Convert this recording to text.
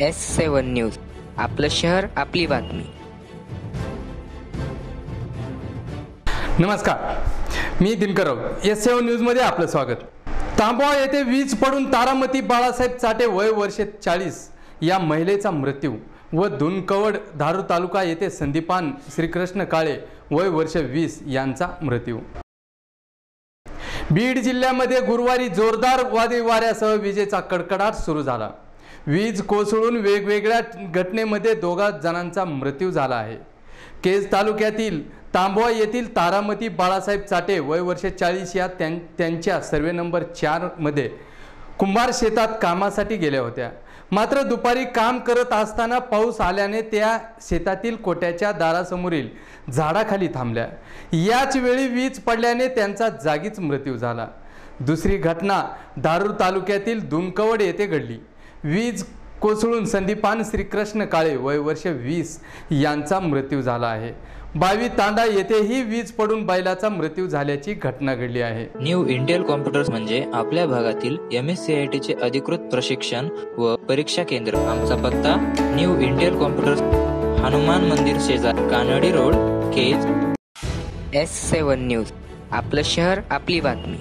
S seven news आपलं शहर आपली बातमी. नमस्कार. मी दिनकर एस सेवन न्यूजमध्ये आपलं स्वागत. तांबवा येथे वीज पडून तारामती बाळासाहेब चाटे वय वर्षे चाळीस या महिलेचा मृत्यू व दुनकवड धारू तालुका येथे संदीपान श्रीकृष्ण काळे वय वर्ष वीस यांचा मृत्यू. बीड जिल्ह्यामध्ये गुरुवारी जोरदार वादळी वाऱ्यासह विजेचा कडकडाट सुरू झाला. वीज कोसळून वेगवेगळ्या घटनेमध्ये दोघा जणांचा मृत्यू झाला आहे. केज तालुक्यातील तांबवा येथील तारामती बाळासाहेब चाटे वय वर्ष चाळीस या त्यां त्यांच्या सर्वे नंबर चारमध्ये कुंभार शेतात कामासाठी गेल्या होत्या. मात्र दुपारी काम करत असताना पाऊस आल्याने त्या शेतातील कोट्याच्या दारासमोरील झाडाखाली थांबल्या. याच वेळी वीज पडल्याने त्यांचा जागीच मृत्यू झाला. दुसरी घटना दारूर तालुक्यातील दुमकवड येथे घडली. वीज कोसळून संदीपान श्रीकृष्ण काळे वय वर्ष वीस यांचा मृत्यू झाला आहे. बावी तांडा येथेही वीज पडून बैलाचा मृत्यू झाल्याची घटना घडली आहे. न्यू इंडियन कॉम्प्युटर्स म्हणजे आपल्या भागातील M S C I T चे अधिकृत प्रशिक्षण व परीक्षा केंद्र. आमचा पत्ता न्यू इंडियन कॉम्प्युटर्स हनुमान मंदिर शेजार Kanadi road Kej. S seven news आपलं शहर आपली बातमी.